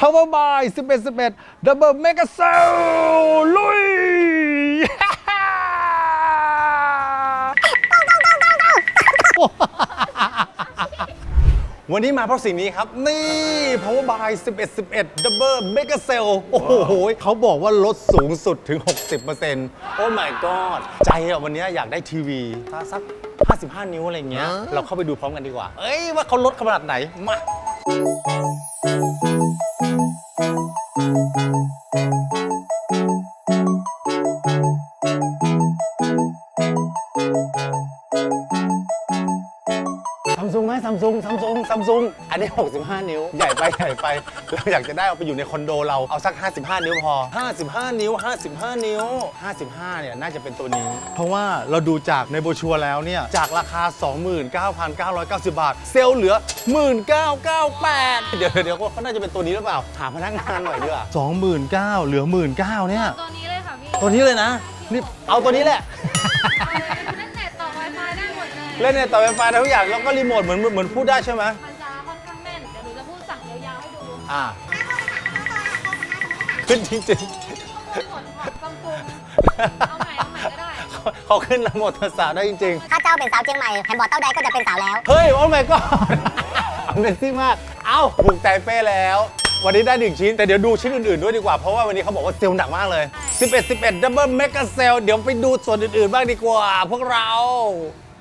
Power by 11 11 Double Mega Cell ลุย วันนี้มาเพราะสิ่งนี้ครับ นี่ Power by 11 11 Double Mega Cell โอ้โห เขาบอกว่าลดสูงสุดถึง 60%โอ้ my god ใจอะวันนี้อยากได้ทีวีถ้าสัก 55 นิ้วอะไรเงี้ย เราเข้าไปดูพร้อมกันดีกว่า เอ้ยว่าเขาลดขนาดไหน มา Música ซัมซุงซัมซุงซัมซุงอันนี้ 65 นิ้ว ใหญ่ไปใหญ่ไป เราอยากจะได้เอาไปอยู่ในคอนโดเรา เอาสัก 55 นิ้วพอ 55 นิ้ว 55 นิ้ว 55 เนี่ย น่าจะเป็นตัวนี้ เพราะว่าเราดูจากในโบรชัวร์แล้วเนี่ย จากราคา 29,990 บาท เซลล์เหลือ 19,998 เดี๋ยวเดี๋ยวเขาน่าจะเป็นตัวนี้หรือเปล่า ถามพนักงานหน่อยดีกว่า29,000เหลือ 19,000เนี่ย ตัวนี้เลยค่ะพี่ ตัวนี้เลยนะ นี่ เอาตัวนี้แหละ เลยเล่นเนี่ยต่อไฟฟ้าได้ทุกอย่างแล้วก็รีโมทเหมือนเหมือนพูดได้ใช่ไหมมันจะค่อนข้างแม่นเดี๋ยวหนูจะพูดสั่งยาวๆให้ดูอ่าขึ้นจริงหมดของซัมซุงเอาใหม่เอาใหม่ก็ได้ๆเขาขึ้นนะโมตัสสะได้จริงถ้าเจ้าเป็นสาวเชียงใหม่แฮนด์บอลเต้าใดก็จะเป็นสาวแล้วๆเฮ้ย โอ้ my god อเมซิ่งมาก เอ้า ถูกใจเป้แล้ว วันนี้ได้หนึ่งชิ้น แต่เดี๋ยวดูชิ้นอื่นๆด้วยดีกว่า เพราะว่าวันนี้เขาบอกว่าเซลล์หนักมากเลย 11 11 Double Mega Sale เดี๋ยวไปดูส่วนอื่นๆ บ้างดีกว่า พวกเรา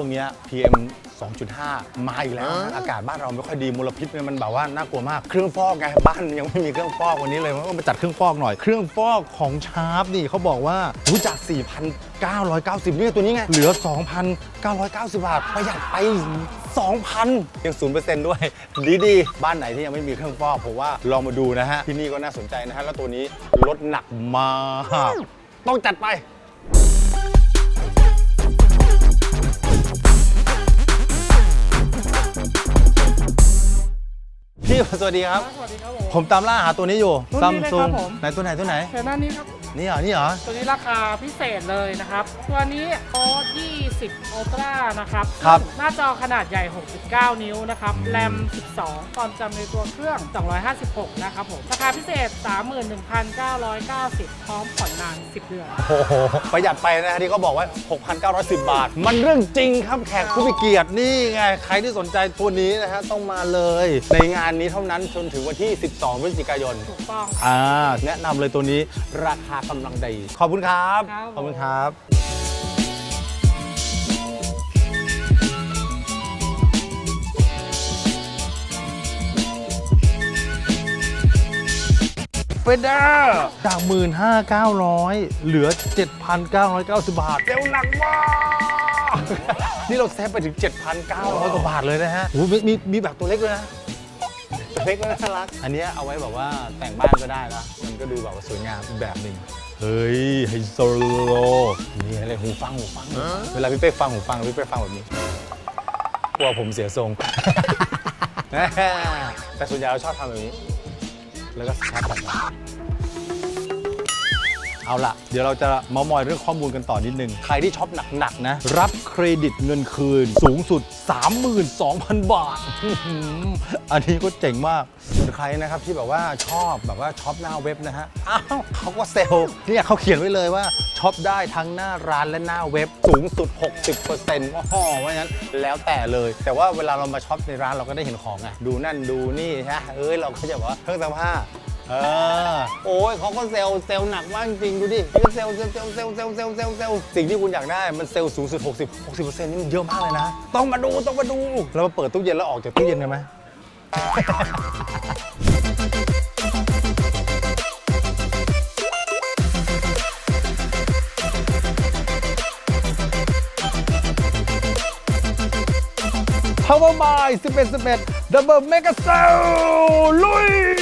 วงเนี้ย PM 2.5 มาอีกแล้วนะอากาศบ้านเราไม่ค่อยดีมลพิษเนี่ยมันแบบว่าน่ากลัวมาก เครื่องฟอกไงบ้านยังไม่มีเครื่องฟอกวันนี้เลยมันก็มาจัดเครื่องฟอกหน่อย เครื่องฟอกของชาร์ปนี่เขาบอกว่ารู้จาก4,990เนี่ยตัวนี้ไง เหลือ 2,990 บาท ประหยัดไป 2,000 ยัง 0%ด้วย ดีดีๆบ้านไหนที่ยังไม่มีเครื่องฟอกผมว่าลองมาดูนะฮะ ที่นี่ก็น่าสนใจนะฮะ แล้วตัวนี้ลดหนักมาก ต้องจัดไป วัสดีครับ สวัสดีครับผมผมตามล่าหาตัวนี้อยู่รุ่นซัมนี้เลยซุครังบผม ไหนตัวไหนตัวไหนเห็นหน้านี้ครับ นี่เหรอ นี่เหรอ ตัวนี้ราคาพิเศษเลยนะครับ ตัวนี้โอ20 Ultra นะครับ ครับ หน้าจอขนาดใหญ่ 69 นิ้วนะครับ แรม 12 ความจำในตัวเครื่อง 256 นะครับผม ราคาพิเศษ 31,990 พร้อมผ่อนนาน 10 เดือน โอ้โห ประหยัดไปนะฮะที่เขาบอกว่า6,910 บาท มันเรื่องจริงครับแขกผู้มีเกียรตินี่ไง ใครที่สนใจตัวนี้นะฮะต้องมาเลย ในงานนี้เท่านั้นจนถึงวันที่ 12 พฤศจิกายน ถูกต้อง อ่า แนะนำเลยตัวนี้ราคากำลังดี ขอบคุณครับ ครับ ขอบคุณครับ เฟเดอร์จาก 15,900 เหลือ 7,990 บาท เร็วหนักมาก นี่เราเซฟไปถึง 7,900 กว่าบาทเลยนะฮะโอ้โหมีมีมีแบบตัวเล็กด้วยนะตัวเล็กก็น่ารัก อันเนี้ยเอาไว้แบบว่าแต่งบ้านก็ได้นะมัน ก็ดูแบบว่าสวยงามอีกแบบหนึ่งเฮ้ยไฮโซโลนี่อะไรหูฟังหูฟัง เวลาพี่เป๊กฟังหูฟังพี่เป๊กฟังแบบนี้กลัวผมเสียทรง แต่ส่วนใหญ่เราชอบทำแบบนี้ แล้วก็แคปแบบนี้ เอาละเดี๋ยวเราจะมามอยเรื่องข้อมูลกันต่อนิดนึง ใครที่ช็อปหนักๆนะ รับเครดิตเงินคืนสูงสุด 32,000 บาท อันนี้ก็เจ๋งมากส่วนใครนะครับที่แบบว่าชอบแบบว่าช็อปหน้าเว็บนะฮะ อ้าวเขาก็เซลล์เนี่ยเขาเขียนไว้เลยว่าช็อปได้ทั้งหน้าร้านและหน้าเว็บสูงสุด 60%ว้าวว่างั้นแล้วแต่เลย แต่ว่าเวลาเรามาช็อปในร้านเราก็ได้เห็นของไงดูนั่นดูนี่ฮะเอ้ยเราก็จะบอกว่าเครื่องซักผ้า เออ โอ้ยเขาก็เซลล์เซลล์หนักมากจริงดูดิเซลล์เซลล์เซลล์เซลล์เซลล์เซลล์เซลล์เซลล์สิ่งที่คุณอยากได้มันเซลล์สูงสุด 60 60%นี่มันเยอะมากเลยนะ ต้องมาดูต้องมาดู เรามาเปิดตู้เย็นแล้วออกจากตู้เย็นกันไหม Power by 11 11 Double Mega Cell ลุย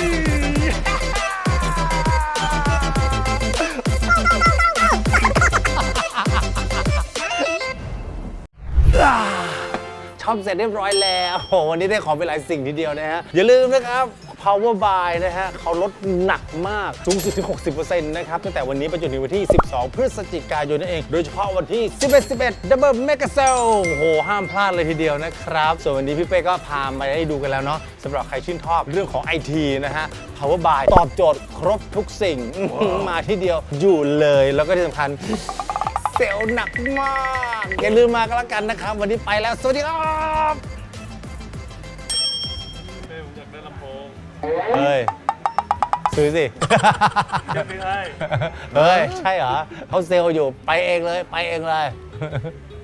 ช็อปเสร็จเรียบร้อยแล้วโอ้โหวันนี้ได้ของไปหลายสิ่งทีเดียวนะฮะ อย่าลืมนะครับ Power Buy นะฮะเขาลดหนักมากสูงสุดถึง 60%นะครับตั้งแต่วันนี้ไปจนถึงวันที่ 12 พฤศจิกายนนั่นเอง โดยเฉพาะวันที่ 11 11 Double Mega Sale โอ้โห ห้ามพลาดเลยทีเดียวนะครับ ส่วนวันนี้พี่เป้ก็พามาให้ดูกันแล้วเนาะสำหรับใครชื่นชอบเรื่องของ IT นะฮะ Power Buy ตอบโจทย์ครบทุกสิ่งอื้อหือมาที่เดียวอยู่เลยแล้วก็ที่สำคัญ เซลล์หนักมาก อย่าลืมมาก็แล้วกันนะครับ วันนี้ไปแล้ว สวัสดีครับเป้ผมอยากได้ลำโพงเฮ้ย ซื้อสิ จะไม่ให้ เฮ้ย ใช่เหรอเขาเซลล์อยู่ไปเองเลย ไปเองเลย